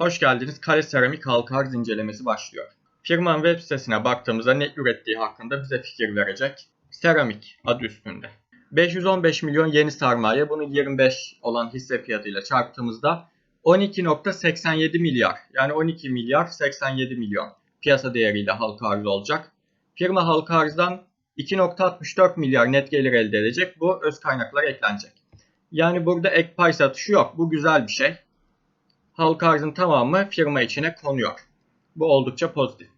Hoş geldiniz. Kale Seramik halka arz incelemesi başlıyor. Firmanın web sitesine baktığımızda ne ürettiği hakkında bize fikir verecek. Seramik adı üstünde. 515 milyon yeni sermaye bunu 25 olan hisse fiyatıyla çarptığımızda 12.87 milyar yani 12 milyar 87 milyon piyasa değeriyle halka arz olacak. Firma halka arzdan 2.64 milyar net gelir elde edecek. Bu öz kaynaklara eklenecek. Yani burada ek pay satışı yok. Bu güzel bir şey. Halka arzın tamamı firma içine konuyor. Bu oldukça pozitif.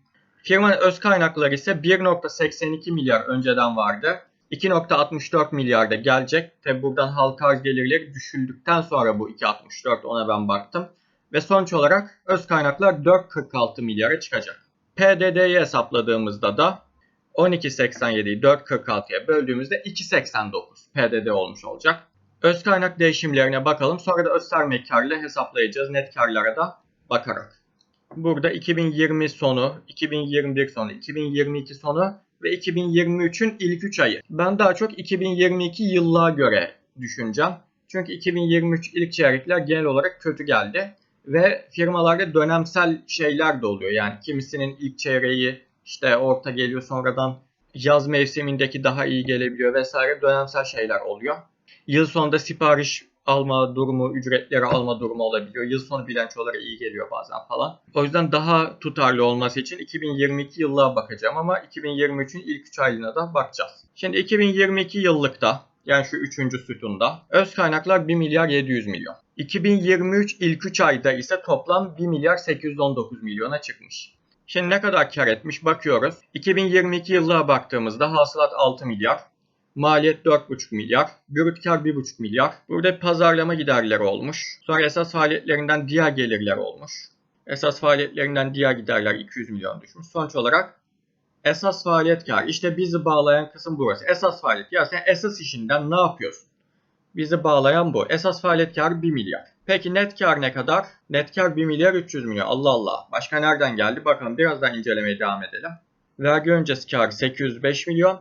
Firmanın öz kaynakları ise 1.82 milyar önceden vardı. 2.64 milyarda gelecek. Tabi buradan halka arz gelirleri düşüldükten sonra bu 2.64 ona ben baktım. Ve sonuç olarak öz kaynaklar 4.46 milyara çıkacak. PDD'yi hesapladığımızda da 12.87'yi 4.46'ya böldüğümüzde 2.89 PDD olmuş olacak. Öz kaynak değişimlerine bakalım. Sonra da öz sermaye karıyla hesaplayacağız net karlara da bakarak. Burada 2020 sonu, 2021 sonu, 2022 sonu ve 2023'ün ilk 3 ayı. Ben daha çok 2022 yıllığa göre düşüneceğim. Çünkü 2023 ilk çeyrekler genel olarak kötü geldi. Ve firmalarda dönemsel şeyler de oluyor. Yani kimisinin ilk çeyreği işte orta geliyor sonradan yaz mevsimindeki daha iyi gelebiliyor vesaire dönemsel şeyler oluyor. Yıl sonunda sipariş alma durumu, ücretleri alma durumu olabiliyor. Yıl sonu bilançoları iyi geliyor bazen falan. O yüzden daha tutarlı olması için 2022 yıllığa bakacağım ama 2023'ün ilk 3 aylığına da bakacağız. Şimdi 2022 yıllıkta yani şu üçüncü sütunda öz kaynaklar 1 milyar 700 milyon. 2023 ilk 3 ayda ise toplam 1 milyar 819 milyona çıkmış. Şimdi ne kadar kar etmiş bakıyoruz. 2022 yıllığa baktığımızda hasılat 6 milyar, Maliyet 4,5 milyar. Brüt kar 1,5 milyar. Burada pazarlama giderleri olmuş. Sonra esas faaliyetlerinden diğer gelirler olmuş. Esas faaliyetlerinden diğer giderler 200 milyon düşmüş. Sonuç olarak esas faaliyet kar. İşte bizi bağlayan kısım burası. Esas faaliyet. Ya sen esas işinden ne yapıyorsun? Bizi bağlayan bu. Esas faaliyet kar 1 milyar. Peki net kar ne kadar? Net kar 1 milyar 300 milyon. Allah Allah. Başka nereden geldi? Bakalım birazdan incelemeye devam edelim. Vergi öncesi kar 805 milyon.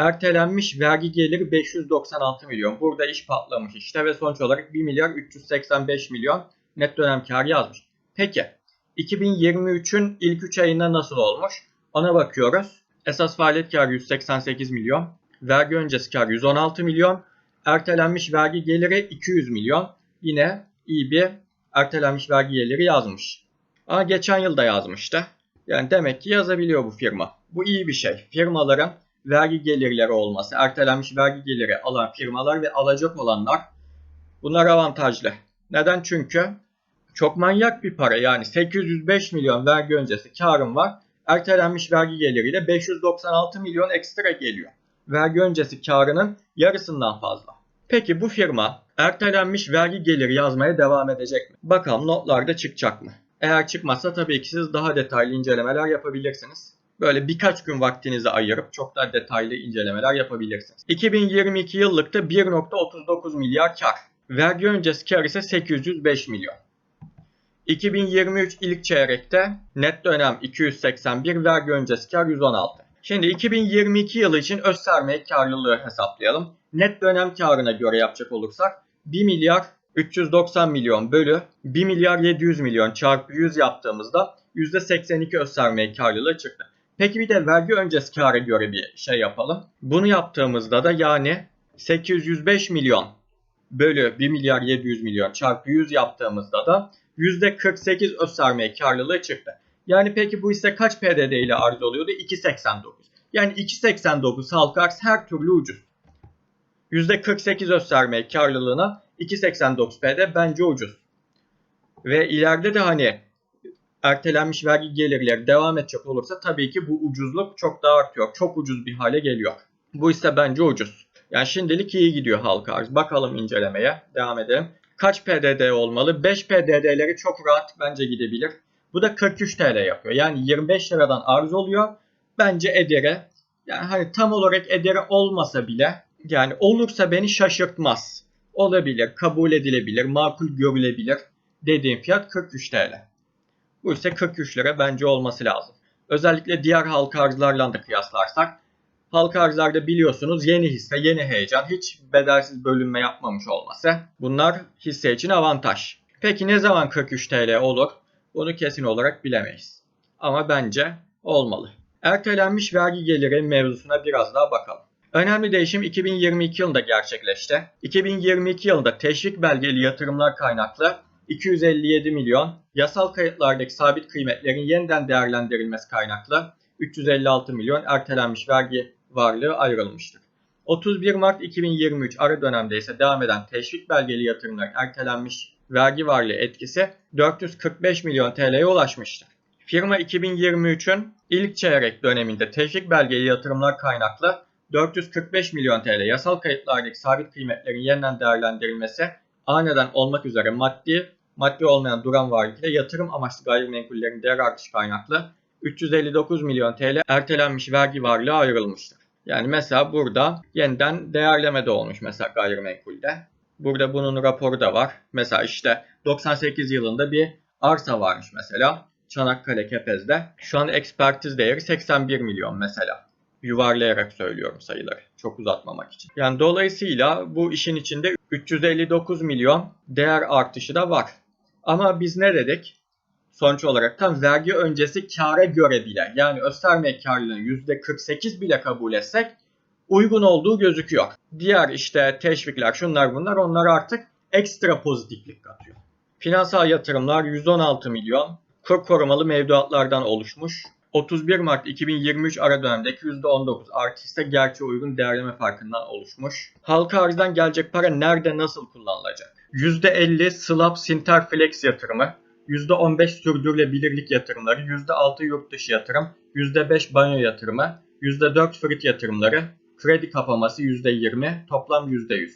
Ertelenmiş vergi geliri 596 milyon. Burada iş patlamış işte ve sonuç olarak 1 milyar 385 milyon net dönem kar yazmış. Peki 2023'ün ilk 3 ayında nasıl olmuş? Ona bakıyoruz. Esas faaliyet karı 188 milyon. Vergi öncesi kar 116 milyon. Ertelenmiş vergi geliri 200 milyon. Yine iyi bir ertelenmiş vergi geliri yazmış. Ama geçen yıl da yazmıştı. Yani demek ki yazabiliyor bu firma. Bu iyi bir şey. Firmaların vergi gelirleri olması, ertelenmiş vergi geliri alan firmalar ve alacak olanlar bunlar avantajlı. Neden? Çünkü çok manyak bir para yani 805 milyon vergi öncesi karım var. Ertelenmiş vergi geliriyle 596 milyon ekstra geliyor. Vergi öncesi karının yarısından fazla. Peki bu firma ertelenmiş vergi geliri yazmaya devam edecek mi? Bakalım notlarda çıkacak mı? Eğer çıkmazsa tabii ki siz daha detaylı incelemeler yapabilirsiniz böyle birkaç gün vaktinizi ayırıp çok daha detaylı incelemeler yapabilirsiniz. 2022 yıllıkta 1.39 milyar kar. Vergi öncesi kar ise 805 milyon. 2023 ilk çeyrekte net dönem 281, vergi öncesi kar 116. Şimdi 2022 yılı için öz sermaye karlılığı hesaplayalım. Net dönem karına göre yapacak olursak 1 milyar 390 milyon bölü 1 milyar 700 milyon çarpı 100 yaptığımızda %82 öz sermaye karlılığı çıktı. Peki bir de vergi öncesi kâra göre bir şey yapalım. Bunu yaptığımızda da yani 805 milyon bölü 1 milyar 700 milyon çarpı 100 yaptığımızda da %48 öz sermaye karlılığı çıktı. Yani peki bu ise kaç PDD ile arz oluyordu? 2.89. Yani 2.89 halka arz her türlü ucuz. %48 öz sermaye karlılığına 2.89 PD bence ucuz. Ve ileride de hani ertelenmiş vergi gelirleri devam edecek olursa tabii ki bu ucuzluk çok daha artıyor. Çok ucuz bir hale geliyor. Bu ise bence ucuz. Yani şimdilik iyi gidiyor halka arz. Bakalım incelemeye. Devam edelim. Kaç PDD olmalı? 5 PDD'leri çok rahat bence gidebilir. Bu da 43 TL yapıyor. Yani 25 liradan arz oluyor. Bence edere yani hani tam olarak edere olmasa bile yani olursa beni şaşırtmaz. Olabilir, kabul edilebilir, makul görülebilir dediğim fiyat 43 TL. Bu ise 43 lira bence olması lazım. Özellikle diğer halka arzlarla da kıyaslarsak halka arzlarda biliyorsunuz yeni hisse, yeni heyecan, hiç bedelsiz bölünme yapmamış olması. Bunlar hisse için avantaj. Peki ne zaman 43 TL olur? Bunu kesin olarak bilemeyiz. Ama bence olmalı. Ertelenmiş vergi geliri mevzusuna biraz daha bakalım. Önemli değişim 2022 yılında gerçekleşti. 2022 yılında teşvik belgeli yatırımlar kaynaklı 257 milyon, yasal kayıtlardaki sabit kıymetlerin yeniden değerlendirilmesi kaynaklı 356 milyon ertelenmiş vergi varlığı ayrılmıştır. 31 Mart 2023 ara dönemde ise devam eden teşvik belgeli yatırımların ertelenmiş vergi varlığı etkisi 445 milyon TL'ye ulaşmıştır. Firma 2023'ün ilk çeyrek döneminde teşvik belgeli yatırımlar kaynaklı 445 milyon TL yasal kayıtlardaki sabit kıymetlerin yeniden değerlendirilmesi aniden olmak üzere maddi, maddi olmayan duran varlık ile yatırım amaçlı gayrimenkullerin değer artışı kaynaklı 359 milyon TL ertelenmiş vergi varlığı ayrılmıştır. Yani mesela burada yeniden değerleme de olmuş mesela gayrimenkulde. Burada bunun raporu da var. Mesela işte 98 yılında bir arsa varmış mesela. Çanakkale Kepez'de. Şu an ekspertiz değeri 81 milyon mesela. Yuvarlayarak söylüyorum sayıları. Çok uzatmamak için. Yani dolayısıyla bu işin içinde 359 milyon değer artışı da var. Ama biz ne dedik? Sonuç olarak tam vergi öncesi kâra göre bile yani östermek karlılığını %48 bile kabul etsek uygun olduğu gözüküyor. Diğer işte teşvikler şunlar bunlar onlar artık ekstra pozitiflik katıyor. Finansal yatırımlar 116 milyon kur korumalı mevduatlardan oluşmuş. 31 Mart 2023 ara dönemdeki %19 artı ise gerçeğe uygun değerleme farkından oluşmuş. Halka arzdan gelecek para nerede nasıl kullanılacak? %50 Slab Sinterflex yatırımı, %15 sürdürülebilirlik yatırımları, %6 yurt dışı yatırım, %5 banyo yatırımı, %4 frit yatırımları, kredi kapaması %20, toplam %100.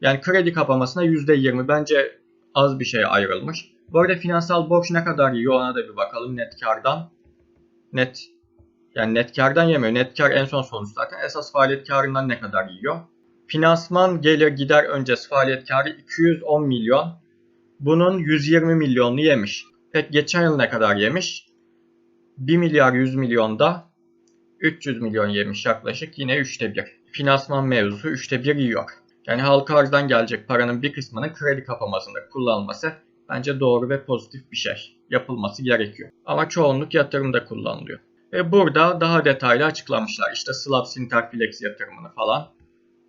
Yani kredi kapamasına %20 bence az bir şeye ayrılmış. Bu arada finansal borç ne kadar yiyor ona da bir bakalım net kardan. Net yani net kardan yemiyor. Net kar en son sonuç zaten. Esas faaliyet karından ne kadar yiyor? Finansman gelir gider öncesi faaliyet karı 210 milyon. Bunun 120 milyonunu yemiş. Peki geçen yıl ne kadar yemiş? 1 milyar 100 milyonda 300 milyon yemiş yaklaşık. Yine 3'te 1. Finansman mevzusu 3'te 1 yiyor. Yani halka arzdan gelecek paranın bir kısmının kredi kapamasında kullanılması bence doğru ve pozitif bir şey. Yapılması gerekiyor. Ama çoğunluk yatırımda kullanılıyor. Ve burada daha detaylı açıklamışlar. İşte Slab Sinterflex yatırımını falan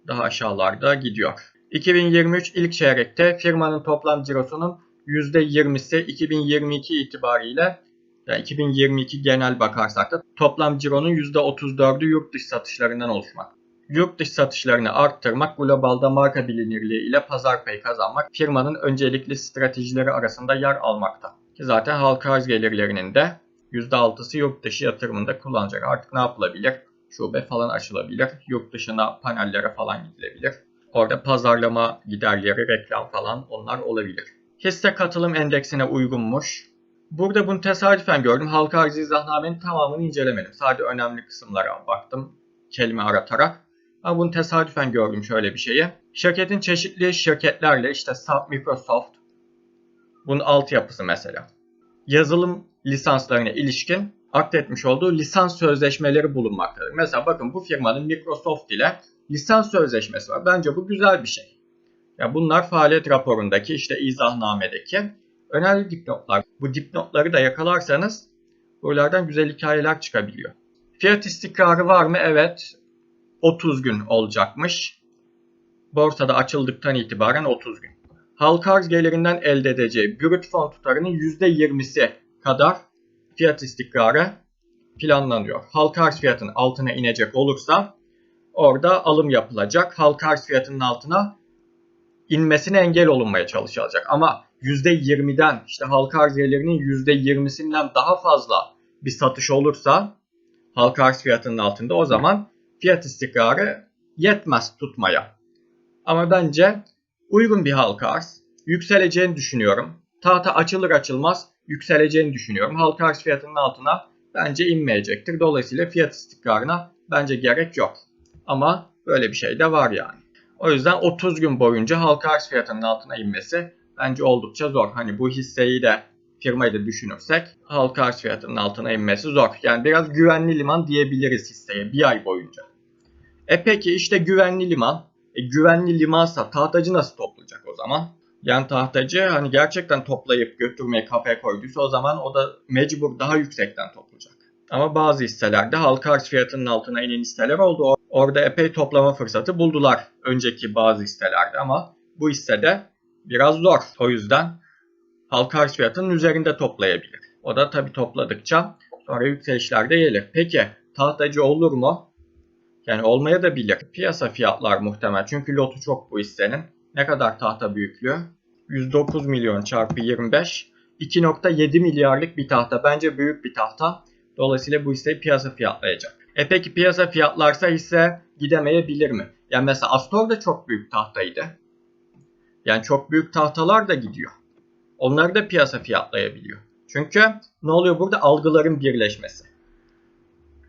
daha aşağılarda gidiyor. 2023 ilk çeyrekte firmanın toplam cirosunun %20'si 2022 itibariyle yani 2022 genel bakarsak da toplam cironun %34'ü yurt dışı satışlarından oluşmak. Yurt dışı satışlarını arttırmak, globalda marka bilinirliği ile pazar payı kazanmak firmanın öncelikli stratejileri arasında yer almakta. Ki zaten halka arz gelirlerinin de %6'sı yurt dışı yatırımında kullanacak. Artık ne yapılabilir? Şube falan açılabilir. Yurt dışına panellere falan gidilebilir. Orada pazarlama giderleri, reklam falan onlar olabilir. Hisse katılım endeksine uygunmuş. Burada bunu tesadüfen gördüm. Halka arz izahnamenin tamamını incelemedim. Sadece önemli kısımlara baktım kelime aratarak. Ama bunu tesadüfen gördüm şöyle bir şeyi. Şirketin çeşitli şirketlerle işte SAP, Microsoft, bunun altyapısı mesela. Yazılım lisanslarına ilişkin aktetmiş olduğu lisans sözleşmeleri bulunmaktadır. Mesela bakın bu firmanın Microsoft ile lisans sözleşmesi var. Bence bu güzel bir şey. Ya bunlar faaliyet raporundaki işte izahnamedeki önemli dipnotlar. Bu dipnotları da yakalarsanız buralardan güzel hikayeler çıkabiliyor. Fiyat istikrarı var mı? Evet. 30 gün olacakmış. Borsada açıldıktan itibaren 30 gün. Halka arz gelirinden elde edeceği brüt fon tutarının %20'si kadar fiyat istikrarı planlanıyor. Halka arz fiyatının altına inecek olursa orada alım yapılacak. Halka arz fiyatının altına inmesine engel olunmaya çalışılacak. Ama %20'den işte halka arz gelirinin %20'sinden daha fazla bir satış olursa halka arz fiyatının altında o zaman fiyat istikrarı yetmez tutmaya. Ama bence uygun bir halka arz. Yükseleceğini düşünüyorum. Tahta açılır açılmaz yükseleceğini düşünüyorum. Halka arz fiyatının altına bence inmeyecektir. Dolayısıyla fiyat istikrarına bence gerek yok. Ama böyle bir şey de var yani. O yüzden 30 gün boyunca halka arz fiyatının altına inmesi bence oldukça zor. Hani bu hisseyi de firmayı da düşünürsek halka arz fiyatının altına inmesi zor. Yani biraz güvenli liman diyebiliriz hisseye bir ay boyunca. E peki işte güvenli liman. E güvenli limansa tahtacı nasıl toplayacak o zaman? Yani tahtacı hani gerçekten toplayıp götürmeye kafaya koyduysa o zaman o da mecbur daha yüksekten toplayacak. Ama bazı hisselerde halka arz fiyatının altına inen hisseler oldu. Orada epey toplama fırsatı buldular önceki bazı hisselerde ama bu hissede biraz zor. O yüzden halka arz fiyatının üzerinde toplayabilir. O da tabii topladıkça sonra yükselişlerde gelir. Peki tahtacı olur mu? Yani olmaya da bilir. Piyasa fiyatlar muhtemel. Çünkü lotu çok bu hissenin. Ne kadar tahta büyüklüğü? 109 milyon çarpı 25. 2.7 milyarlık bir tahta. Bence büyük bir tahta. Dolayısıyla bu hisseyi piyasa fiyatlayacak. E peki piyasa fiyatlarsa hisse gidemeyebilir mi? Yani mesela Astor da çok büyük tahtaydı. Yani çok büyük tahtalar da gidiyor. Onları da piyasa fiyatlayabiliyor. Çünkü ne oluyor burada? Algıların birleşmesi.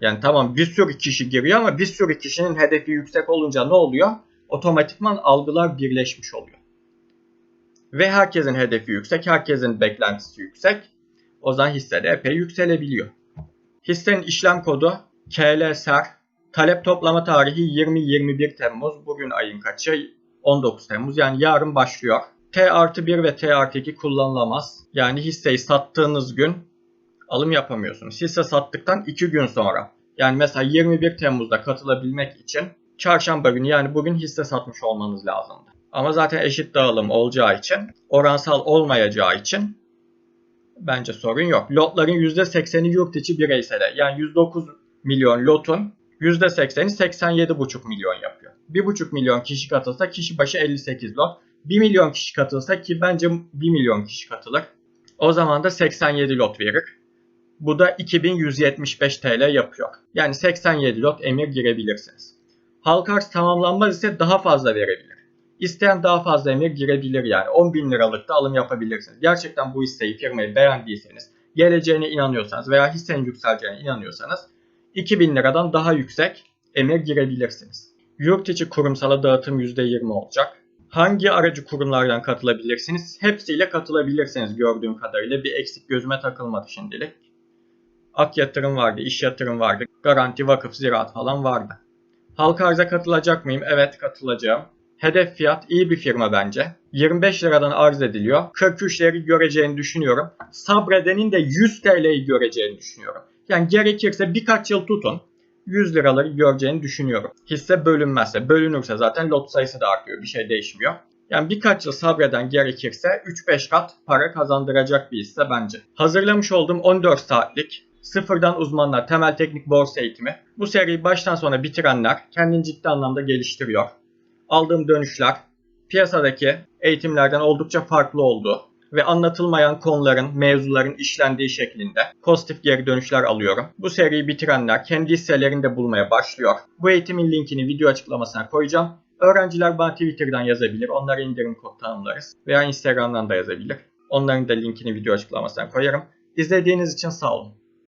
Yani tamam bir sürü kişi giriyor ama bir sürü kişinin hedefi yüksek olunca ne oluyor? Otomatikman algılar birleşmiş oluyor. Ve herkesin hedefi yüksek, herkesin beklentisi yüksek. O zaman hisse de epey yükselebiliyor. Hissenin işlem kodu KLSR. Talep toplama tarihi 20-21 Temmuz. Bugün ayın kaçı? 19 Temmuz. Yani yarın başlıyor. T artı 1 ve T artı 2 kullanılamaz. Yani hisseyi sattığınız gün alım yapamıyorsunuz. Hisse sattıktan 2 gün sonra. Yani mesela 21 Temmuz'da katılabilmek için çarşamba günü yani bugün hisse satmış olmanız lazımdı. Ama zaten eşit dağılım olacağı için, oransal olmayacağı için bence sorun yok. Lotların %80'i yurt içi bireysele. Yani 109 milyon lotun %80'i 87,5 milyon yapıyor. 1,5 milyon kişi katılsa kişi başı 58 lot. 1 milyon kişi katılsa ki bence 1 milyon kişi katılır. O zaman da 87 lot verir. Bu da 2175 TL yapıyor. Yani 87 lot emir girebilirsiniz. Halka arz tamamlanmaz ise daha fazla verebilir. İsteyen daha fazla emir girebilir yani. 10 bin liralık da alım yapabilirsiniz. Gerçekten bu hisseyi firmayı beğendiyseniz, geleceğine inanıyorsanız veya hissenin yükseleceğine inanıyorsanız 2000 liradan daha yüksek emir girebilirsiniz. Yurt içi kurumsala dağıtım %20 olacak. Hangi aracı kurumlardan katılabilirsiniz? Hepsiyle katılabilirsiniz gördüğüm kadarıyla. Bir eksik gözüme takılmadı şimdilik. Ak yatırım vardı, iş yatırım vardı, garanti, vakıf, ziraat falan vardı. Halka arza katılacak mıyım? Evet katılacağım. Hedef fiyat iyi bir firma bence. 25 liradan arz ediliyor. 43'leri göreceğini düşünüyorum. Sabredenin de 100 TL'yi göreceğini düşünüyorum. Yani gerekirse birkaç yıl tutun. 100 liraları göreceğini düşünüyorum. Hisse bölünmezse, bölünürse zaten lot sayısı da artıyor. Bir şey değişmiyor. Yani birkaç yıl sabreden gerekirse 3-5 kat para kazandıracak bir hisse bence. Hazırlamış olduğum 14 saatlik Sıfırdan uzmanlar temel teknik borsa eğitimi. Bu seriyi baştan sona bitirenler kendini ciddi anlamda geliştiriyor. Aldığım dönüşler piyasadaki eğitimlerden oldukça farklı oldu ve anlatılmayan konuların, mevzuların işlendiği şeklinde pozitif geri dönüşler alıyorum. Bu seriyi bitirenler kendi hisselerini bulmaya başlıyor. Bu eğitimin linkini video açıklamasına koyacağım. Öğrenciler bana Twitter'dan yazabilir. Onlara indirim kod tanımlarız. Veya Instagram'dan da yazabilir. Onların da linkini video açıklamasına koyarım. İzlediğiniz için sağ olun.